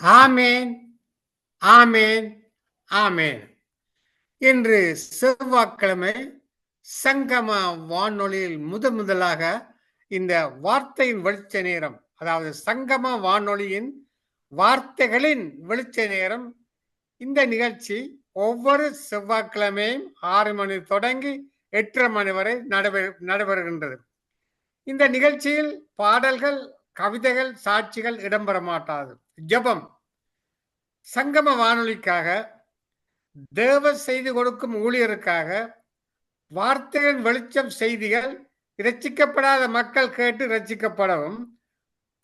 ஆமேன் ஆமேன் ஆமேன். இன்று செவ்வாய்க்கிழமை சங்கம வானொலியில் முதன் முதலாக இந்த வார்த்தையின் வெளிச்ச நேரம் அதாவது சங்கம வானொலியின் வார்த்தைகளின் வெளிச்ச நேரம் இந்த நிகழ்ச்சி ஒவ்வொரு செவ்வாய்க்கிழமையும் ஆறு மணி தொடங்கி எட்டரை மணி வரை நடைபெற நடைபெறுகின்றது. இந்த நிகழ்ச்சியில் பாடல்கள் கவிதைகள் சாட்சிகள் இடம்பெற மாட்டாது. ஜெபம். சங்கம வானொலிக்காக தேவ செய்தி கொடுக்கும் ஊழியருக்காக வார்த்தைகளின் வெளிச்சம் செய்திகள் இரட்சிக்கப்படாத மக்கள் கேட்டு ரட்சிக்கப்படவும்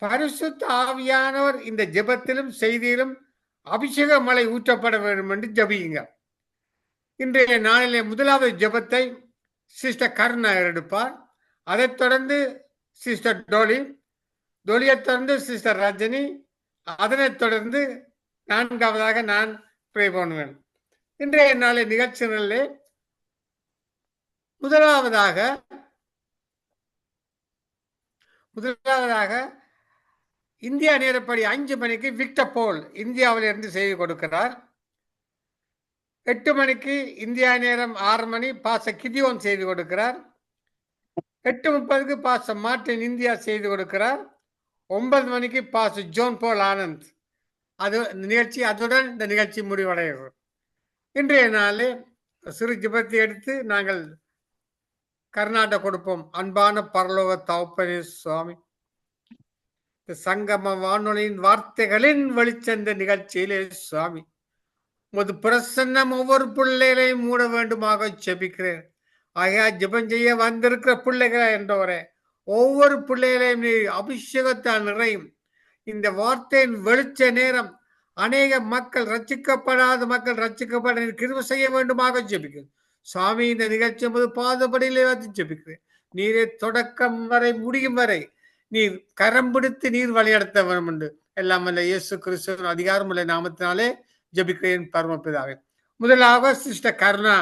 பரிசுத்த ஆவியானவர் இந்த ஜெபத்திலும் செய்தியிலும் அபிஷேக மலை ஊற்றப்பட வேண்டும் என்று ஜபியுங்க. இன்றைய நாளிலே முதலாவது ஜெபத்தை சிஸ்டர் கருணா எடுப்பார். அதைத் தொடர்ந்து சிஸ்டர் டோலி டோலியை தொடர்ந்து சிஸ்டர் ரஜினி அதனைத் தொடர்ந்து நான்காவதாக நான் ப்ரே பண்ணுவேன். இன்றைய நாளை நிகழ்ச்சிகளில் முதலாவதாக முதலாவதாக இந்தியா நேரப்படி அஞ்சு மணிக்கு விக்டர் போல் இந்தியாவில் இருந்து செய்தி கொடுக்கிறார். எட்டு மணிக்கு இந்தியா நேரம் ஆறு மணி பாச கிதியோன் செய்தி கொடுக்கிறார். எட்டு முப்பதுக்கு பாச மார்டின் இந்தியா செய்தி கொடுக்கிறார். ஒன்பது மணிக்கு பாச ஜோன் போல் ஆனந்த். அது நிகழ்ச்சி அதுடன் இந்த நிகழ்ச்சி முடிவடைகிறது. இன்றைய நாளே சிறு ஜிபத்தை எடுத்து நாங்கள் கர்நாடக கொடுப்போம். அன்பான பரலோக தவப்பனே சுவாமி. சங்கம வானொலியின் வார்த்தைகளின் வெளிச்சந்த நிகழ்ச்சியிலே சுவாமி. உமது பிரசன்னம் ஒவ்வொரு பிள்ளைகளையும் மூட வேண்டுமாக ஜெபிக்கிறேன். ஆகையா ஜெபம் செய்ய வந்திருக்கிற பிள்ளைகளை என்றவரே ஒவ்வொரு பிள்ளைகளையும் நீ அபிஷேகத்தால் நிறையும். இந்த வார்த்தையின் வெளிச்ச நேரம் அநேக மக்கள் ரச்சிக்கப்படாத மக்கள் ரச்சிக்கப்பட கிருப செய்ய வேண்டுமாக ஜெபிக்கிறேன். சாமி இந்த நிகழ்ச்சி போது பாதுபடியிலே வந்து ஜெபிக்கிறேன். நீரே தொடக்கம் வரை முடியும் வரை நீர் கரம் பிடித்து நீர் வழிநடத்த வேண்டும் என்று எல்லாம் அல்ல இயேசு கிறிஸ்துவின் அதிகாரமுள்ள நாமத்தினாலே ஜபிக்கிறேன் பரமபிதாவே. முதலாக சிஸ்டர் கருணா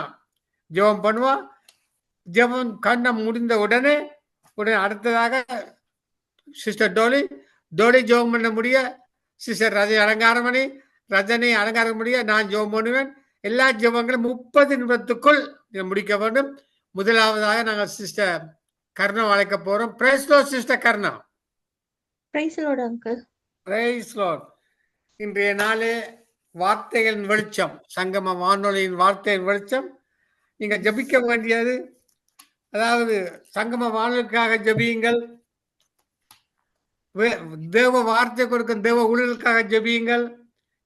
ஜெபம் பண்ணுவா. ஜெபம் கண்ணம் முடிந்த உடனே உடனே அடுத்ததாக சிஸ்டர் டோலி டோலி ஜெபம் பண்ண முடிய சிஸ்டர் ரஜி அலங்காரம் பண்ணி ரஜனை அலங்காரம் முடிய நான் ஜெபம் பண்ணுவேன். எல்லா ஜெபங்களும் முப்பது நிமிடத்துக்குள் முடிக்க வேண்டும். முதலாவதாக நாங்கள் சிஸ்டர் கர்ணா அழைக்க போறோம். Praise Lord sister Karna. Praise Lord uncle praise இன்றைய நாளே வார்த்தைகளின் வெளிச்சம் சங்கம வானொலியின் வார்த்தையின் வெளிச்சம். நீங்க ஜபிக்க வேண்டியது அதாவது சங்கம வானொலிக்காக ஜபியுங்கள். தேவ வார்த்தை கொடுக்கும் தேவ ஊழலுக்காக ஜெபியுங்கள்.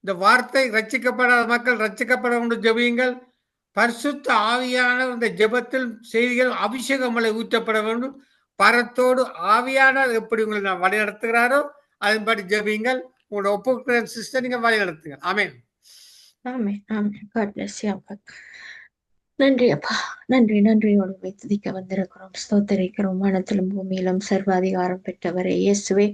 இந்த வார்த்தை ரச்சிக்கப்படாத மக்கள் ரச்சிக்கப்பட வேண்டும் ஜெபியுங்கள். பரிசுத்த ஆவியான இந்த ஜெபத்தில் செய்திகள் அபிஷேகமலை ஊற்றப்பட வேண்டும். பரத்தோடு ஆவியானவர் எப்படி உங்களை நான் வழி நடத்துகிறாரோ அதன்படி ஜெபியுங்கள். உங்களோட ஒப்புக்கிற சிஸ்டர் நீங்க வழி நடத்துங்க ஆமேன். ஆமே ஆமே காட் பிளஸ் யூ நன்றி அப்பா நன்றி. நன்றியோடு வைத்துதிக்க வந்திருக்கிறோம். ஸ்தோத்தரிக்கிறோம். மனத்திலும் பூமியிலும் சர்வாதிகாரம் பெற்றவரே இயேசுவே.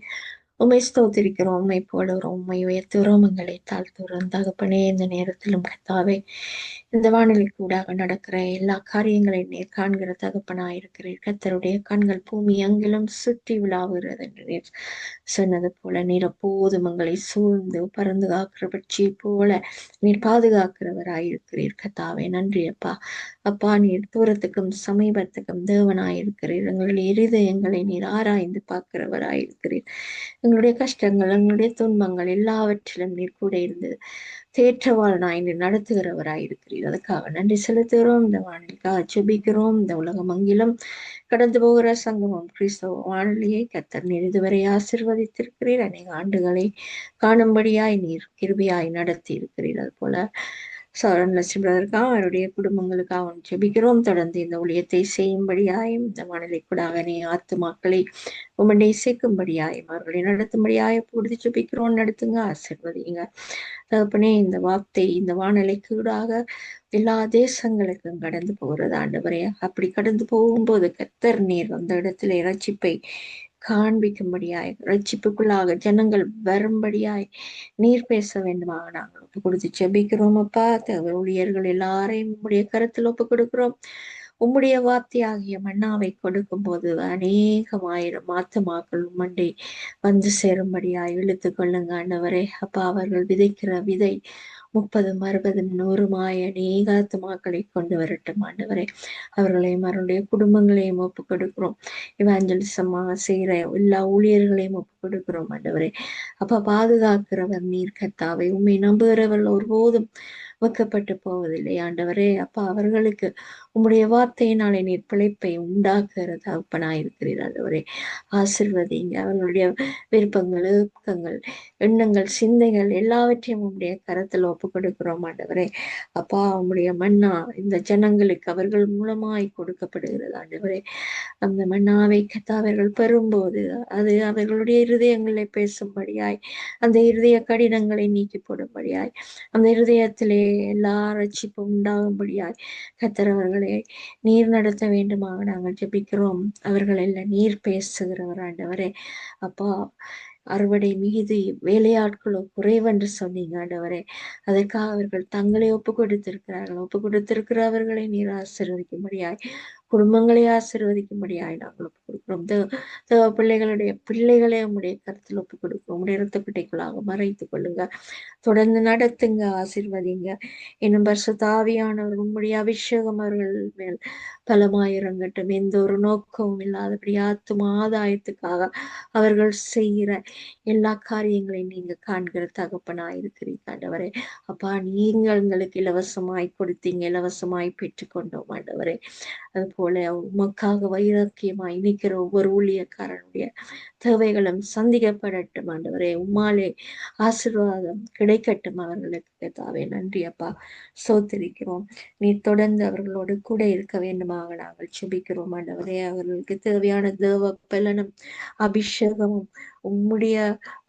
உமை ஸ்தோத்திரிக்கிறோம் உண்மை போடுகிறோம் உண்மை உயர்த்துகிறோம் எங்களை தாழ்த்துகிறோம். தகப்பனே இந்த நேரத்திலும் கத்தாவே இந்த வானிலை கூடாக நடக்கிற எல்லா காரியங்களையும் நீர் காண்கிற தகப்பனாயிருக்கிறீர் கத்தருடைய கண்கள் பூமி அங்கிலும் சுற்றி விழாவுகிறது என்று நீர் சொன்னது போல நீர் அப்போதும் எங்களை சூழ்ந்து பறந்து காக்கிற பட்சி போல நீர் பாதுகாக்கிறவராயிருக்கிறீர் கத்தாவே நன்றி அப்பா. அப்பா நீர் தூரத்துக்கும் சமீபத்துக்கும் தேவனாயிருக்கிறீர் எங்களுடைய இருதயங்களை நீர் ஆராய்ந்து பார்க்கிறவராயிருக்கிறீர் எங்களுடைய கஷ்டங்கள் எங்களுடைய துன்பங்கள் எல்லாவற்றிலும் நீர் கூட இருந்து தேற்றவாளனாய் நீர் நடத்துகிறவராயிருக்கிறீர் அதுக்காக நன்றி செலுத்துகிறோம். இந்த வானிலைக்காக ஜெபிக்கிறோம். இந்த உலகம் அங்கிலும் கடந்து போகிற சங்கமம் கிறிஸ்தவ வானொலியை கத்தர் நீர் இதுவரை ஆசிர்வதித்திருக்கிறீர். அநேக ஆண்டுகளை காணும்படியாய் நீர் கிருபியாய் நடத்தி இருக்கிறீர் அது போல சரணசிbrotherக்காக அவருடைய குடும்பங்களுக்காக ஜெபிக்கிறோம் தொடர்ந்து இந்த ஊழியத்தை செய்யும்படியாயும் இந்த மணலை கூடாக நீ ஆத்துமாக்களை உமண்டை சேர்க்கும்படியாயும் அவர்களை நடத்தும்படியாய பொழுது ஜெபிக்கிறோம் நடத்துங்க ஆசிர்வதிங்க. தகப்பனே இந்த வார்த்தை இந்த வானிலை கூடாக எல்லா தேசங்களுக்கும் கடந்து போகிறது. ஆண்டவரே அப்படி கடந்து போகும்போது கத்தர் நீர் அந்த இடத்துல இறைச்சிப்பை காண்பிக்கும்படியாய் ரட்சிப்புக்குள்ளாக ஜனங்கள் வரும்படியாய் நீர் பேச வேண்டுமாக நாங்கள் ஒப்பு கொடுத்து செபிக்கிறோம் அப்பா ஊழியர்கள் எல்லாரையும் உடைய கருத்தில் ஒப்பு கொடுக்கிறோம் உம்முடைய வார்த்தையாகிய மன்னாவை கொடுக்கும் போது அநேகமாயிரம் ஆத்துமாக்கள் உம்மண்டை வந்து சேரும்படியாய் இழுத்து கொள்ளுங்க ஆண்டவரே அப்பா அவர்கள் விதைக்கிற விதை முப்பதும் அறுபதும் நூறுமாய் அநேக ஆத்மாக்களை கொண்டு வரட்டும் ஆண்டவரே. அவர்களையும் அவருடைய குடும்பங்களையும் ஒப்பு கொடுக்கிறோம். இவாஞ்சலிசமாக செய்கிற எல்லா ஊழியர்களையும் ஒப்பு கொடுக்கிறோம் ஆண்டவரே. அப்ப பாதுகாக்கிறவர் நீர் கத்தாவை. உண்மை நம்புகிறவர்கள் ஒருபோதும் வைக்கப்பட்டு போவதில்லை. ஆண்டவரே அப்பா அவர்களுக்கு உம்முடைய வார்த்தையினாலே நீர் பிழைப்பை உண்டாக்குகிற தகப்பனாயிருக்கிறீர் ஆண்டவரே. ஆசிர்வதிங்க அவர்களுடைய விருப்பங்கள் ஏக்கங்கள் எண்ணங்கள் சிந்தைகள் எல்லாவற்றையும் உம்முடைய கரத்தில் ஒப்பு கொடுக்கிறோம் ஆண்டவரே. அப்பா உம்முடைய மன்னா இந்த ஜனங்களுக்கு அவர்கள் மூலமாய் கொடுக்கப்படுகிறது ஆண்டவரே. அந்த மன்னாவை கத்தாவர்கள் பெறும்போது அது அவர்களுடைய இருதயங்களை பேசும்படியாய் அந்த இருதய கடினங்களை நீக்கி போடும்படியாய் அந்த இருதயத்திலே எல்லா ரட்சிப்பும் உண்டாகும்படியாய் கத்தரவர்களை நீர் நடத்த வேண்டுமாக நாங்கள் ஜெபிக்கிறோம். அவர்கள் எல்லாம் நீர் பேசுகிறவர் ஆண்டவரே. அப்பா அறுவடை மிகுதி வேலையாட்களோ குறைவென்று சொன்னீங்க ஆண்டவரே. அதற்காக அவர்கள் தங்களை ஒப்பு கொடுத்திருக்கிறார்கள் ஒப்பு கொடுத்திருக்கிறவர்களை நீர் ஆசீர்வதிக்கும்படியாய் குடும்பங்களை ஆசீர்வதிக்கும்படியாய் நாங்கள் ஒப்புக் கொடுக்கிறோம் தேவ பிள்ளைகளுடைய பிள்ளைகளை உங்களுடைய கருத்தில் ஒப்புக் கொடுக்கிறோம் உங்களுடைய இரத்த பிட்டைகளாக மறைத்துக் கொள்ளுங்க. தொடர்ந்து நடத்துங்க ஆசிர்வதிங்க. இன்னும் பரிசுத்தாவியானவர் உங்களுடைய அபிஷேகம் அவர்கள் மேல் பலமாயிரங்கட்டும் எந்த ஒரு நோக்கமும் இல்லாதபடி ஆத்தும ஆதாயத்துக்காக அவர்கள் செய்கிற எல்லா காரியங்களையும் நீங்க காண்கிற தகப்பனாய் இருக்கிறீங்க ஆண்டவரே. அப்பா நீங்கள் எங்களுக்கு இலவசமாய் கொடுத்தீங்க. இலவசமாய் பெற்றுக்கொண்டோம் ஆண்டவரே. அது போல உமக்காக வைராக்கியமாய் நிற்கிற ஒவ்வொரு ஊழியக்காரனுடைய தேவைகளும் சந்திக்கப்படட்டும் ஆண்டவரே. உம்மாலே ஆசீர்வாதம் கிடைக்கட்டும் அவர்களுக்கு தாவே நன்றி அப்பா. சோத்திரிக்கிறோம். நீ தொடர்ந்து அவர்களோடு கூட இருக்க வேண்டுமாக நாங்கள் சுபிக்கிறோம் ஆண்டவரே. அவர்களுக்கு தேவையான தேவ பலனும் அபிஷேகமும் உம்முடைய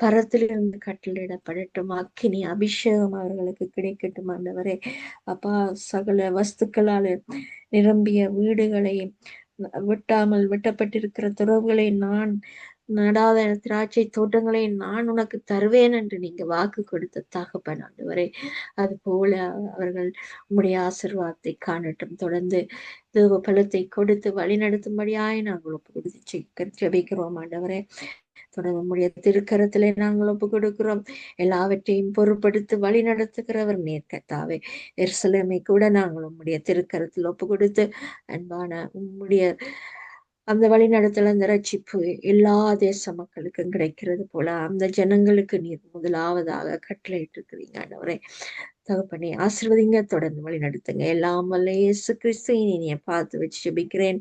பரத்திலிருந்து கட்டளிடப்படட்டும் அக்கினி அபிஷேகம் அவர்களுக்கு கிடைக்கட்டும் ஆண்டவரே. அப்பா சகல வஸ்துக்களால் நிரம்பிய வீடுகளை வெட்டாமல் வெட்டப்பட்டிருக்கிற துறவுகளை நான் நடாத திராட்சை தோட்டங்களை நான் உனக்கு தருவேன் என்று நீங்க வாக்கு கொடுத்த தகப்பன் ஆண்டவரே. அது போல அவர்கள் உம்முடைய ஆசிர்வாதத்தை காணட்டும். தொடர்ந்து தேவ பலத்தை கொடுத்து வழி நடத்தும்படியாய் நாங்கள் ஒப்பு கொடுத்து ஜபிக்கிறோம் ஆண்டவரே. தொடர்ந்து உம்முடைய திருக்கரத்திலே நாங்கள் ஒப்பு கொடுக்கிறோம் எல்லாவற்றையும் பொருட்படுத்தி வழி நடத்துகிறவர் நேர்கத்தாவே எருசலேமை கூட நாங்கள் உம்முடைய திருக்கரத்தில் ஒப்பு கொடுத்து அன்பான உம்முடைய அந்த வழி நடத்தல் அந்த ரட்சிப்பு எல்லா தேச மக்களுக்கும் கிடைக்கிறது போல அந்த ஜனங்களுக்கு நீர் முதலாவதாக கட்டளையிட்டு இருக்கிறீங்க ஆண்டவரே. தகப்பனே ஆசிர்வதிங்க தொடர்ந்து வழி நடத்துங்க எல்லாம் வல்ல இயேசு கிறிஸ்து இனிய பார்த்து வச்சு ஜெபிக்கிறேன்.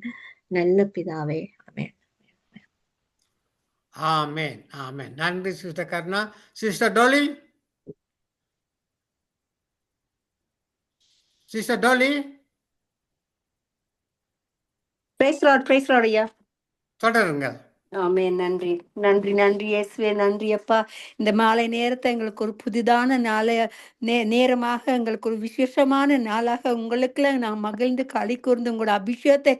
நல்ல பிதாவே ஆமென். ஆமேன் ஆமேன். நன்றி sister Karna. Sister Dolly? Sister Dolly? பேசுறாரு பேசுறாரு ஐயா. தொடருங்க ஆமே நன்றி. நன்றி நன்றி இயேசுவே. நன்றி அப்பா. இந்த மாலை நேரத்தை எங்களுக்கு ஒரு புதிதான நாளை நே நேரமாக எங்களுக்கு ஒரு விசேஷமான நாளாக உங்களுக்குள்ள நான் மகிழ்ந்து களி கூர்ந்து உங்களோட அபிஷேகத்தை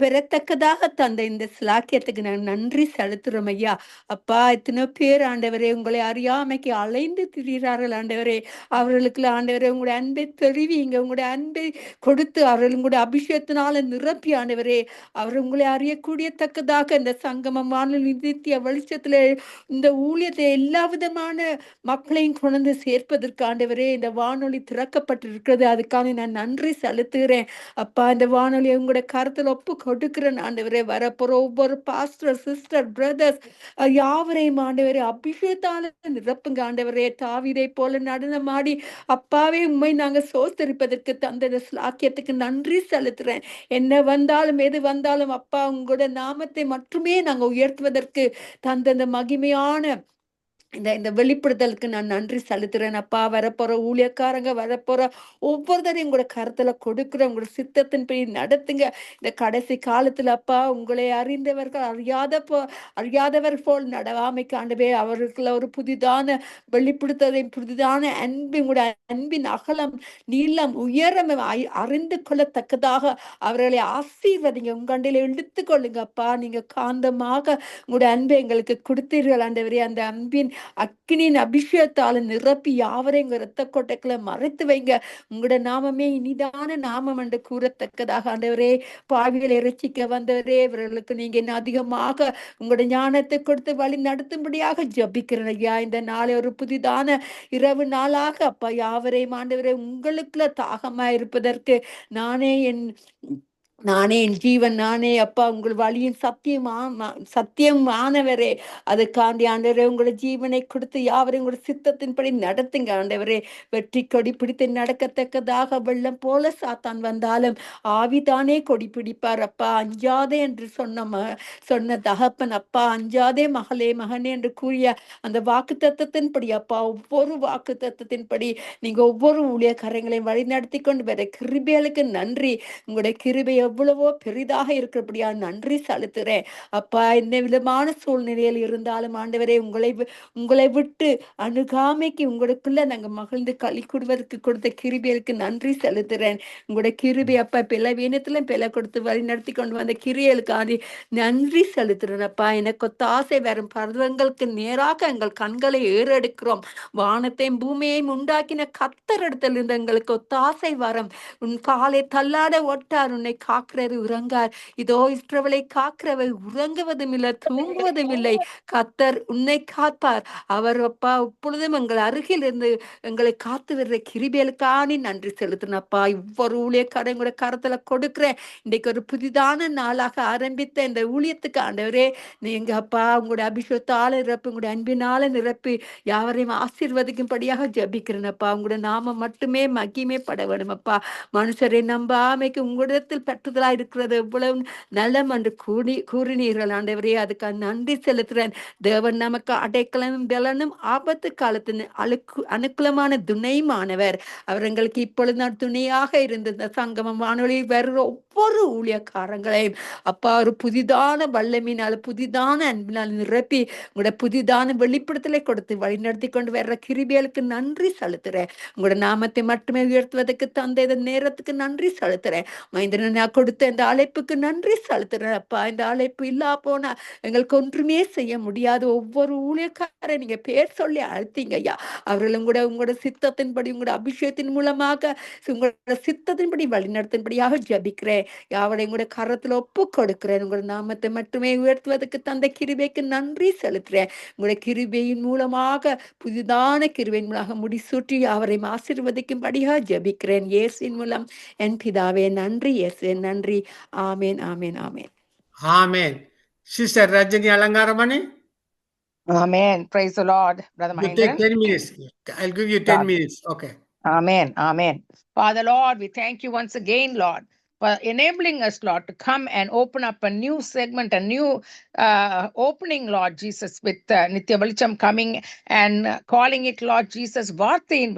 பெறத்தக்கதாக தந்த இந்த சிலாக்கியத்துக்கு நான் நன்றி செலுத்துறோம் ஐயா. அப்பா எத்தனை பேர் ஆண்டவரே உங்களை அறியாமைக்கு அலைந்து திரிகிறார்கள் ஆண்டவரே. அவர்களுக்கு ஆண்டவரே உங்களுடைய அன்பை தெரிவிங்க உங்களுடைய அன்பை கொடுத்து அவர்கள் உங்களுடைய அபிஷேகத்தினால நிரப்பி ஆண்டவரே. அவர் உங்களை அறியக்கூடிய தக்கதாக இந்த சங்கமம் வானில் நித்திய வெளிச்சத்துல இந்த ஊழியத்தை எல்லா விதமான மக்களையும் கொண்டு சேர்ப்பதற்கு ஆண்டவரே இந்த வானொலி திறக்கப்பட்டிருக்கிறது. அதுக்காக நான் நன்றி செலுத்துகிறேன். அப்பா இந்த வானொலியை உங்களோட கருத்தில் ஒப்பு கொடுக்கிறேன் ஆண்டவரே. வரப்போற ஒவ்வொரு பாஸ்டர் சிஸ்டர் பிரதர்ஸ் யாவரையும் ஆண்டவரே அபிஷேகத்தால நிரப்புங்க ஆண்டவரே. தாவிதை போல நடனமாடி அப்பாவே உண்மை நாங்க சோத்தரிப்பதற்கு தந்த இந்த ஸ்லாக்கியத்துக்கு நன்றி செலுத்துறேன் என்ன வந்தாலும் எது வந்தாலும் அப்பா உங்களோட நாமத்தை மட்டுமே நாங்க உயர்த்துவதற்கு தந்த இந்த மகிமையான இந்த இந்த வெளிப்படுத்தலுக்கு நான் நன்றி செலுத்துறேன். அப்பா வரப்போற ஊழியக்காரங்க வரப்போற ஒவ்வொருத்தரையும் உங்களோட கருத்துல கொடுக்குற உங்களோட சித்தத்தின்படி நடத்துங்க. இந்த கடைசி காலத்துல அப்பா உங்களை அறிந்தவர்கள் அறியாத போ அறியாதவர் போல் நடவாமைக்கு ஆண்டவே அவர்களுக்குள்ள ஒரு புதிதான வெளிப்படுத்ததை புதிதான அன்பு உங்களோட அன்பின் அகலம் நீளம் உயரம் அறிந்து கொள்ளத்தக்கதாக அவர்களை ஆசீர்வதிங்க. உங்கண்டில இழுத்து கொள்ளுங்க அப்பா. நீங்க காந்தமாக உங்களோட அன்பை எங்களுக்கு கொடுத்தீர்கள் ஆண்டவரே. அந்த அன்பின் அக்னியின் அபிஷேகத்தால நிரப்பி யாவரையும் உங்க ரத்த கொட்டைக்குள்ள மறைத்து வைங்க. உங்களோட நாமமே இனிதான நாமம் என்று கூறத்தக்கதாக ஆண்டவரே பாவிகளை இறைச்சிக்க வந்தவரே இவர்களுக்கு நீங்க என்ன அதிகமாக உங்களோட ஞானத்தை கொடுத்து வழி நடத்தும்படியாக ஜபிக்கிறேன் ஐயா. இந்த நாளை ஒரு புதிதான இரவு நாளாக அப்பா யாவரையும் ஆண்டவரே உங்களுக்குள்ள தாகமா இருப்பதற்கு நானே என் நானே என் ஜீவன் நானே அப்பா உங்கள் வழியின் சத்தியமா சத்தியம் ஆனவரே. அதுக்காண்டி ஆண்டவரே உங்களோட ஜீவனை கொடுத்து யாவரையும் உங்களோட சித்தத்தின்படி நடத்துங்க ஆண்டவரே. வெற்றி கொடி பிடித்து நடக்கத்தக்கதாக வெள்ளம் போல சாத்தான் வந்தாலும் ஆவிதானே கொடி பிடிப்பார் அப்பா. அஞ்சாதே என்று சொன்ன ம சொன்ன தகப்பன் அப்பா. அஞ்சாதே மகளே மகனே என்று கூறிய அந்த வாக்கு தத்துவத்தின்படி அப்பா ஒவ்வொரு வாக்கு தத்துவத்தின்படி நீங்க ஒவ்வொரு ஊழியக்காரங்களையும் வழி நடத்தி கொண்டு வர கிருபிகளுக்கு நன்றி. உங்களுடைய கிருபையை எவ்வளவோ பெரிதாக இருக்கிறபடியா நன்றி செலுத்துறேன். அப்பா என்ன விதமான சூழ்நிலையில் இருந்தாலும் ஆண்டவரே உங்களை உங்களை விட்டு அணுகாமைக்கு உங்களுக்குள்ள நாங்க மகிழ்ந்து களி கொடுவதற்கு கொடுத்த கிருபைகளுக்கு நன்றி செலுத்துறேன். உங்களுடைய கிருபை அப்பா பிள்ளை வீணத்திலும் பிள்ளை கொடுத்து வழி நடத்தி கொண்டு வந்த கிரியலுக்காண்டி நன்றி செலுத்துறேன் அப்பா. எனக்கு ஒத்தாசை வரும். பருவங்களுக்கு நேராக எங்கள் கண்களை ஏறெடுக்கிறோம். வானத்தையும் பூமியையும் உண்டாக்கின கத்தர் இடத்திலிருந்து எங்களுக்கு ஒத்தாசை வரும். உன் காலை தள்ளாட ஒட்டார் உன்னை காக்கிறவர் உறங்கார். இதோ இஸ்ரவலை காக்கிறவர் உறங்குவதும் இல்லை தூங்குவதும் இல்லை கத்தர் உன்னை காப்பார். அவர் அப்பா இப்பொழுதும் எங்கள் அருகில் இருந்து எங்களை காத்து வர்ற கிருபேலுக்காணி நன்றி செலுத்தினப்பா. இவ்வொரு ஊழியக்காரன் கூட கரத்துல கொடுக்குறேன். இன்றைக்கு ஒரு புதிதான நாளாக ஆரம்பித்த இந்த ஊழியத்துக்கு ஆண்டவரே நீங்க அப்பா உங்களுடைய அபிஷேகத்தால நிரப்பு உங்களுடைய அன்பினால நிரப்பி யாவரையும் ஆசீர்வதிக்கும்படியாக ஜபிக்கிறேனப்பா. உங்களுடைய நாம மட்டுமே மகிமே பட வேணுமப்பா மனுஷரை நம்பாமைக்கு உங்களிடத்தில் பற்றுதலா இருக்கிறது. எவ்வளவு நலம் என்று கூறி கூறினீர்கள் ஆண்டவரே. அதுக்கு நன்றி செலுத்துறேன். தேவன் நமக்கு அடைக்கலமும் பலனும் ஆபத்து காலத்தின் அழுக்கு அனுகூலமான துணையுமானவர். அவர் எங்களுக்கு இப்பொழுது நான் துணையாக இருந்த சங்கமம் வானொலி வருகிற ஒவ்வொரு ஊழியக்காரங்களையும் அப்பா ஒரு புதிதான வல்லமினால் புதிதான அன்பினால் நிரப்பி உங்களோட புதிதான வெளிப்படுத்தலை கொடுத்து வழிநடத்தி கொண்டு வர்ற கிருபியலுக்கு நன்றி செலுத்துறேன். உங்களோட நாமத்தை மட்டுமே உயர்த்துவதற்கு தந்த இந்த நேரத்துக்கு நன்றி செலுத்துறேன். மைந்தன கொடுத்த இந்த அழைப்புக்கு நன்றி செலுத்துறேன் அப்பா. இந்த அழைப்பு இல்லா போனா எங்களுக்கு ஒன்றுமே செய்ய முடியாது. ஒவ்வொரு ஊழியக்காரரை நீங்க பேர் சொல்லி அழுத்தீங்க ஐயா. அவர்களும் கூட உங்களோட சித்தத்தின்படி உங்களோட அபிஷேகத்தின் மூலமாக உங்களோட சித்தத்தின்படி வழிநடத்தின்படியாக ஜபிக்கிறேன். யாவரையும் கூட கரத்துல ஒப்பு கொடுக்கிறேன். உங்களோட நாமத்தை மட்டுமே உயர்த்துவதற்கு தந்த கிருபைக்கு நன்றி செலுத்துறேன். உங்களோட கிருபையின் மூலமாக புதிதான கிருபையின் மூலமாக முடிசூட்டி அவரை ஆசீர்வதிக்கும்படியாக ஜபிக்கிறேன். இயேசின் மூலம் என் பிதாவே நன்றி இயேசு நன்றி amen amen amen amen sister Rajini Alankaramani Amen. Praise the Lord, Brother you take Mahendran. 10 minutes i'll give you 10 God. minutes okay Amen. Amen. Father Lord, we thank you once again, Lord, for enabling us, Lord, to come and open up a new segment, a new uh, opening, Lord Jesus, with uh, Nitya coming and uh, calling it, Lord Jesus, Varte in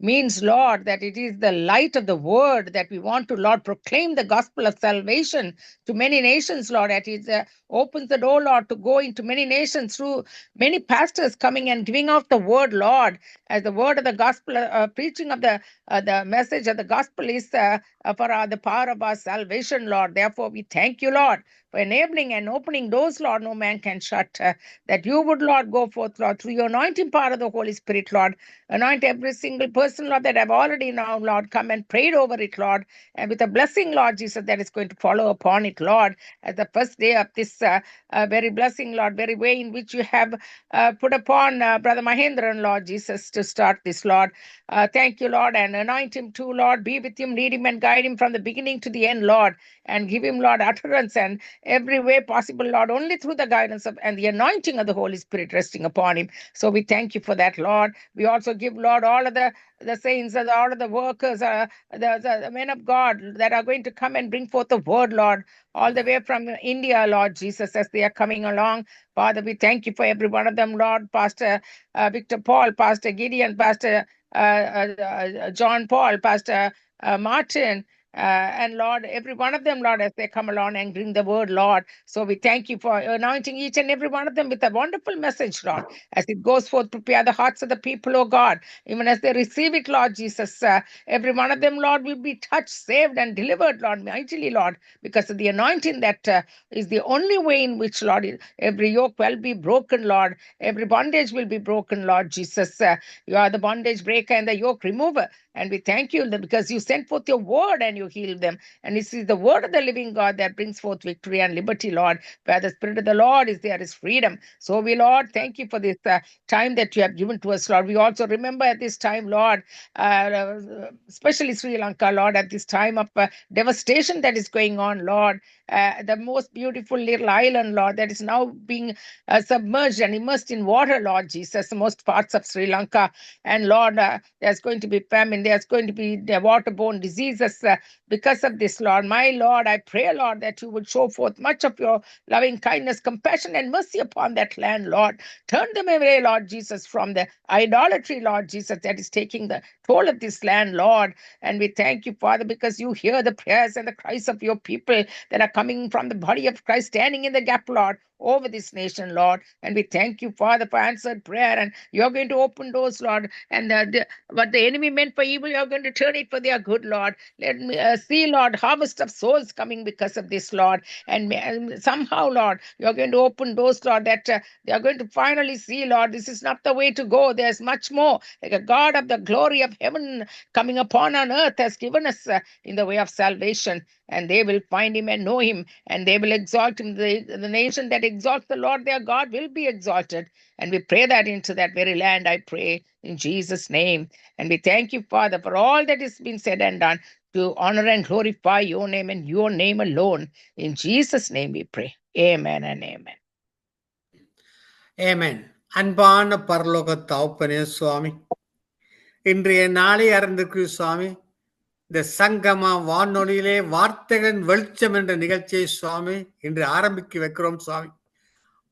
means, Lord, that it is the light of the word that we want to, Lord, proclaim the gospel of salvation to many nations, Lord. That it uh, opens the door, Lord, to go into many nations through many pastors coming and giving out the word, Lord, as the word of the gospel, uh, preaching of the uh, the message of the gospel is uh, uh, for uh, the power of our salvation, Lord. Therefore, we thank you, Lord, for enabling and opening doors, Lord, no man can shut. uh, that you would, Lord, go forth, Lord, through your anointing power of the Holy Spirit, Lord. Anoint every single person, Lord, that have already now, Lord, come and prayed over it, Lord, and with a blessing, Lord Jesus, that is going to follow upon it, Lord, as the first day of this uh, uh, very blessing, Lord, very way in which you have uh, put upon uh, Brother Mahendran, Lord Jesus, to start this, Lord. Uh, thank you, Lord, and anoint him too, Lord. Be with him, lead him, and guide him from the beginning to the end, Lord, and give him, Lord, utterance and every way possible, Lord, only through the guidance of and the anointing of the Holy Spirit resting upon him. So we thank you for that, Lord. We also give, Lord, all of the the saints and all of the workers, uh, the, the, the men of God that are going to come and bring forth the word, Lord, all the way from India, Lord Jesus, as they are coming along. Father, we thank you for every one of them, Lord. Pastor uh, Victor Paul, Pastor Gideon, Pastor uh, uh, uh, John Paul, Pastor uh, Martin, Uh, and Lord, every one of them, Lord, as they come along and bring the word, Lord. So we thank you for anointing each and every one of them with a wonderful message, Lord, as it goes forth, prepare the hearts of the people, oh God, even as they receive it, Lord Jesus. Uh, every one of them, Lord, will be touched, saved, and delivered, Lord, mightily, Lord, because of the anointing that uh, is the only way in which, Lord, every yoke will be broken, Lord. Every bondage will be broken, Lord Jesus. Uh, you are the bondage breaker and the yoke remover. And we thank you because you sent forth your word and you healed them. And this is the word of the living God that brings forth victory and liberty, Lord. Where the Spirit of the Lord is, there is freedom. So we, Lord, thank you for this uh, time that you have given to us, Lord. We also remember at this time, Lord, uh, especially Sri Lanka, Lord, at this time of uh, devastation that is going on, Lord. Uh, the most beautiful little island, Lord, that is now being uh, submerged and immersed in water, Lord Jesus, most parts of Sri Lanka. And Lord, uh, there's going to be famine, there's going to be the waterborne diseases uh, because of this, Lord. My Lord, I pray, Lord, that you would show forth much of your loving kindness, compassion, and mercy upon that land, Lord. Turn them away, Lord Jesus, from the idolatry, Lord Jesus, that is taking the toll of this land, Lord. And we thank you, Father, because you hear the prayers and the cries of your people that are coming from the body of Christ, standing in the gap, Lord, over this nation, Lord. And we thank you, Father, for answered prayer. And you're going to open doors, Lord. And uh, the, what the enemy meant for evil, you're going to turn it for their good, Lord. Let me uh, see, Lord, harvest of souls coming because of this, Lord. And, and somehow, Lord, you're going to open doors, Lord, that uh, they are going to finally see, Lord, this is not the way to go. There's much more. Like a God of the glory of heaven coming upon on earth has given us uh, in the way of salvation. And they will find him and know him, and they will exalt him. The, the nation that exalt the Lord their God will be exalted. And we pray that into that very land, I pray, in Jesus' name. And we thank you, Father, for all that has been said and done to honor and glorify your name and your name alone. In Jesus' name we pray. Amen and amen. ஏமேன் அன்பான பரலோக தகப்பனே சுவாமி இன்றைய நாளை அறிந்திருக்கு சுவாமி இந்த சங்கமா வானொலியிலே வார்த்தைகளின் வெளிச்சம் என்ற நிகழ்ச்சியை சுவாமி இன்று ஆரம்பிக்க வைக்கிறோம் சுவாமி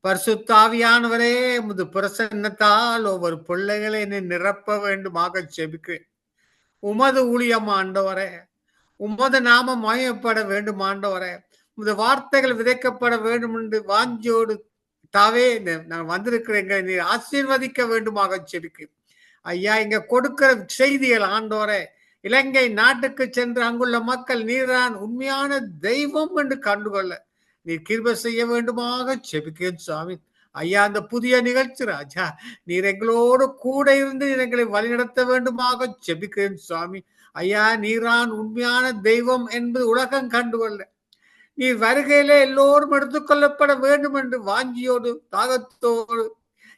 பரிசுத்தாவியானவரே முது பிரசன்னத்தால் ஒவ்வொரு பிள்ளைகளை என்னை நிரப்ப வேண்டுமாக செபிக்கிறேன் உமது ஊழியம் ஆண்டவரே உமது நாம மயப்பட வேண்டும் ஆண்டவரே. உமது வார்த்தைகள் விதைக்கப்பட வேண்டும் என்று வாஞ்சியோடு தாவே நான் வந்திருக்கிறேங்க எங்களை ஆசீர்வதிக்க வேண்டுமாக செபிக்கிறேன் ஐயா இங்க கொடுக்கிற செய்திகள் ஆண்டோரே இலங்கை நாட்டுக்கு சென்று அங்குள்ள மக்கள் நீர்தான் உண்மையான தெய்வம் என்று கண்டுகொள்ள. நீர் கிருப செய்ய வேண்டுமாக செபிக்கேன் சுவாமி. ஐயா அந்த புதிய நிகழ்ச்சி ராஜா நீர் எங்களோடு கூட இருந்து எங்களை வழிநடத்த வேண்டுமாக செபிக்கிறேன் சுவாமி. ஐயா நீரான் உண்மையான தெய்வம் என்பது உலகம் கண்டுகொள்ள. நீர் வருகையிலே எல்லோரும் எடுத்துக்கொள்ளப்பட வேண்டும் என்று வாஞ்சியோடு தாகத்தோடு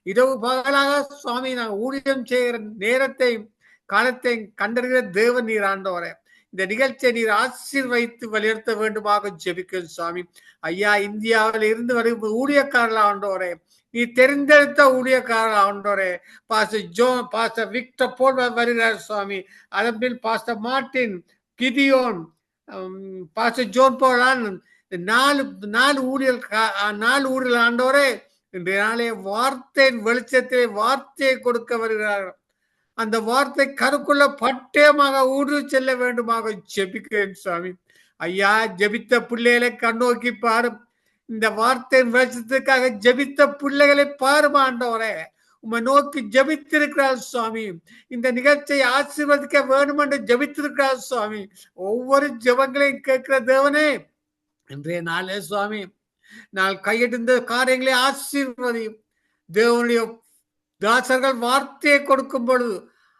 இரவு பகலாக சுவாமி நான் ஊழியம் செய்கிற நேரத்தையும் காலத்தையும் கண்டறிகிற தேவன் நீர் ஆண்டவரே. இந்த நிகழ்ச்சியை நீர் ஆசீர்வைத்து வலியுறுத்த வேண்டுமாக ஜெபிக்கும் சுவாமி. ஐயா இந்தியாவில் இருந்து வரும் ஊழியக்காரர்கள் ஆண்டோரே நீ தெரிந்தெடுத்த ஊழியக்காரர்கள் ஆண்டோரே pastor Joe pastor Victor Paul வருகிறார் சுவாமி. அதன் பாச பாஸ்டர் மார்டின் கிதியோன் பாச பாஸ்டர் ஜோன் போலான் நாலு நாலு ஊழியர் கா- நாலு ஊழியர் ஆண்டோரே இன்றைய நாளே வார்த்தையின் வெளிச்சத்திலே வார்த்தையை கொடுக்க வருகிறார்கள். அந்த வார்த்தை கருக்குள்ள பட்டயமாக ஊடு செல்ல வேண்டுமாக ஜெபிக்கிறேன் சுவாமி. ஐயா ஜெபித்த பிள்ளைகளை கண்ணோக்கி பாரும். இந்த வார்த்தையின் வெளிச்சத்துக்காக ஜெபித்த பிள்ளைகளை பாரும் ஆண்டவரே. உம்மை நோக்கி ஜபித்திருக்கிறார் சுவாமி. இந்த நிகழ்ச்சியை ஆசீர்வதிக்க வேண்டும் என்று ஜபித்திருக்கிறார் சுவாமி. ஒவ்வொரு ஜெபங்களையும் கேட்கிற தேவனே இன்றைய நாளே சுவாமி நான் கையெடுந்த காரியங்களை ஆசீர்வதியும் தேவனுடைய தாசர்கள் வார்த்தையை கொடுக்கும் பொழுது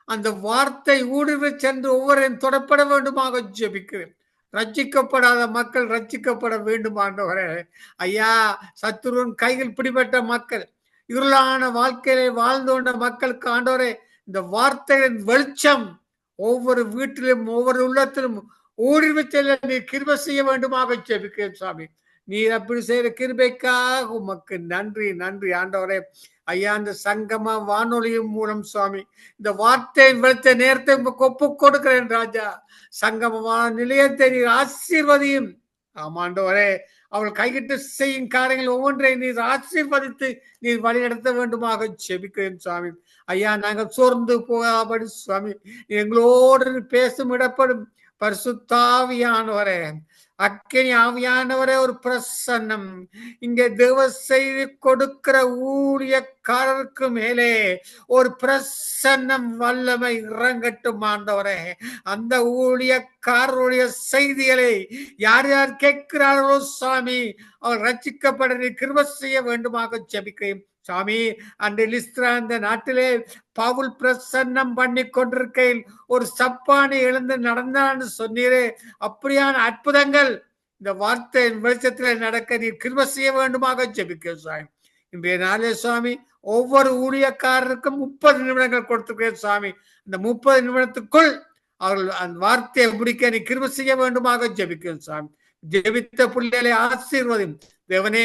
அந்த வார்த்தை ஊடுருவி சென்று ஒவ்வொருவரையும் தொடப்பட வேண்டுமாக ஜெபிக்கிறேன். ரட்சிக்கப்படாத மக்கள் ரட்சிக்கப்பட வேண்டும் ஆண்டவரே. ஐயா சத்துருவின் கையில் பிடிபட்ட மக்கள் இருளான வாழ்க்கையிலே வாழ்ந்து கொண்ட மக்களுக்கு ஆண்டவரே இந்த வார்த்தையின் வெளிச்சம் ஒவ்வொரு வீட்டிலும் ஒவ்வொரு உள்ளத்திலும் ஊடுருவி செல்ல நீ கிருப செய்ய வேண்டுமாக ஜெபிக்கிறேன் சாமி. நீர் அப்படி செய்த கிருபைக்காக உமக்கு நன்றி நன்றி. ஆண்டவரே ஐயா இந்த சங்கமா வானொலியின் மூலம் சுவாமி இந்த வார்த்தை வெளுத்த நேரத்தை உமக்கு ஒப்பு கொடுக்கிறேன் ராஜா. சங்கமமான நிலையத்தை நீர் ஆசீர்வதியும். ஆமாண்டவரே அவள் கைகிட்டு செய்யும் காரியங்கள் ஒவ்வொன்றை நீர் ஆசீர்வதித்து நீர் வழிநடத்த வேண்டுமாக செபிக்கிறேன் சுவாமி. ஐயா நாங்கள் சோர்ந்து போகாபடி சுவாமி எங்களோடு பேசும் இடப்படும் பரிசுத்தாவியானவரே. அக்கினி ஆவியானவரே ஒரு பிரசன்னம். இங்க தேவ செய்தி கொடுக்கிற ஊழியக்காரருக்கு மேலே ஒரு பிரசன்னம் வல்லமை இறங்கட்டும் ஆண்டவரே. அந்த ஊழியக்காரருடைய செய்திகளை யார் யார் கேட்கிறார்களோ சாமி அவர் ரட்சிக்கப்பட கிருப செய்ய வேண்டுமாக ஜபிக்கிறேன். சாமி அன்று லிஸ்திரா அந்த நாட்டிலே பவுல் பிரசன்னம் பண்ணி கொண்டிருக்கையில் ஒரு சப்பானி எழுந்து நடந்தான்னு சொன்னீரே. அப்படியான அற்புதங்கள். இந்த வார்த்தையின் வெளிச்சத்தில் நடக்க நீ கிருப செய்ய வேண்டுமாக ஜெபிக்க சாமி. இன்றைய நாளே சுவாமி ஒவ்வொரு ஊழியக்காரருக்கும் முப்பது நிமிடங்கள் கொடுத்திருக்கிறேன் சுவாமி இந்த முப்பது நிமிடத்துக்குள் அவர்கள் அந்த வார்த்தையை முடிக்க நீ கிருப செய்ய வேண்டுமாக ஜெபிக்கும் சுவாமி ஜெபித்த பிள்ளைகளை ஆசீர்வதியும். தேவனே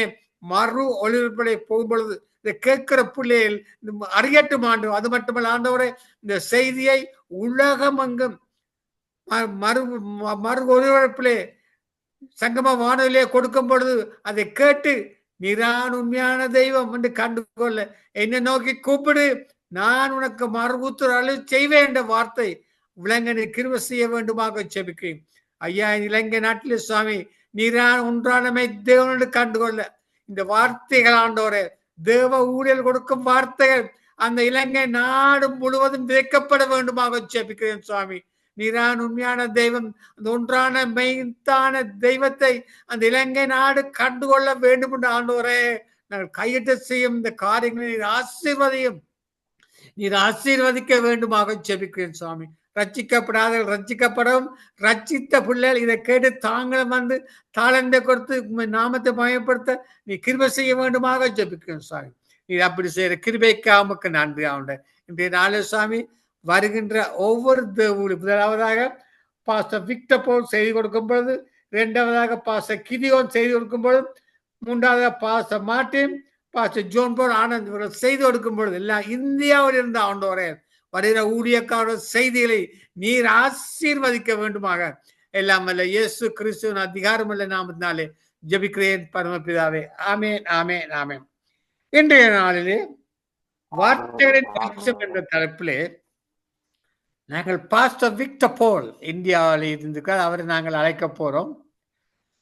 மறு ஒளிபடை போகும் பொழுது இந்த கேட்கிற பிள்ளைகள் இந்த அறியட்டும் ஆண்டு அது மட்டுமல்ல ஆண்டவரே இந்த செய்தியை உலகம் அங்கும் ம- மறு ம- மறு ஒளிபரப்பிலே சங்கம வானொலியை கொடுக்கும் பொழுது அதை கேட்டு நிரான் உண்மையான தெய்வம் என்று கண்டுகொள்ள என்னை நோக்கி கூப்பிடு நான் உனக்கு மறுபூத்துற செய்வேன் என்ற வார்த்தை விலங்கனை கிருவ செய்ய வேண்டுமாக செபிக்கிறேன் ஐயா இலங்கை நாட்டிலே சுவாமி நீரான் ஒன்றானமை தேவனோடு கண்டுகொள்ள இந்த வார்த்தைகள் ஆண்டோரே தேவ ஊழியல் கொடுக்கும் வார்த்தைகள் அந்த இலங்கை நாடு முழுவதும் விதைக்கப்பட வேண்டுமாக ஜெபிக்கிறேன் சுவாமி. நீரான் உண்மையான தெய்வம் அந்த ஒன்றான மெய்த்தான தெய்வத்தை அந்த இலங்கை நாடு கண்டுகொள்ள வேண்டும் என்று ஆண்டோரே நாங்கள் கையிட்டு செய்யும் இந்த காரியங்களை நீர் ஆசீர்வதியும் நீர் ஆசீர்வதிக்க வேண்டுமாக ஜெபிக்கிறேன் சுவாமி. ரட்சிக்கப்படாத ரட்சிக்கப்படவும் ரட்சித்த பிள்ளைகள் இதை கேட்டு தாங்களும் வந்து தாளந்தை கொடுத்து நாமத்தை பயன்படுத்த நீ கிருபை செய்ய வேண்டுமாக ஜெபிக்கிறேன் சுவாமி நீ அப்படி செய்யற கிருபைக்காமக்கு நன்றி ஆண்ட இன்றைய நாளே சுவாமி வருகின்ற ஒவ்வொரு தேவூரி முதலாவதாக பாச விக்டர் போல் செய்தி கொடுக்கும் பொழுது இரண்டாவதாக பாச கிதியோன் செய்தி கொடுக்கும் பொழுது மூன்றாவதாக பாச மாட்டின் பாச ஜோன் போல் ஆனந்த் இவர்கள் செய்தி கொடுக்கும் பொழுது எல்லாம் இந்தியாவில் இருந்த ஆண்டோரே வருகிற ஊழியக்கார செய்திகளை நீர் ஆசீர்வதிக்க வேண்டுமாக. எல்லாம் அல்ல இயேசு கிறிஸ்துவின் அதிகாரமுள்ள நாமத்தினாலே ஜபிக்கிறேன் பரமபிதாவே. ஆமேன் ஆமேன் ஆமேன். இன்றைய நாளிலே வார்த்தைகளின் வெளிச்சம் என்ற தலைப்பிலே நாங்கள் பாஸ்டர் விக்டர் போல் இந்தியாவில் இருந்திருக்கிறார். அவரை நாங்கள் அழைக்க போறோம்.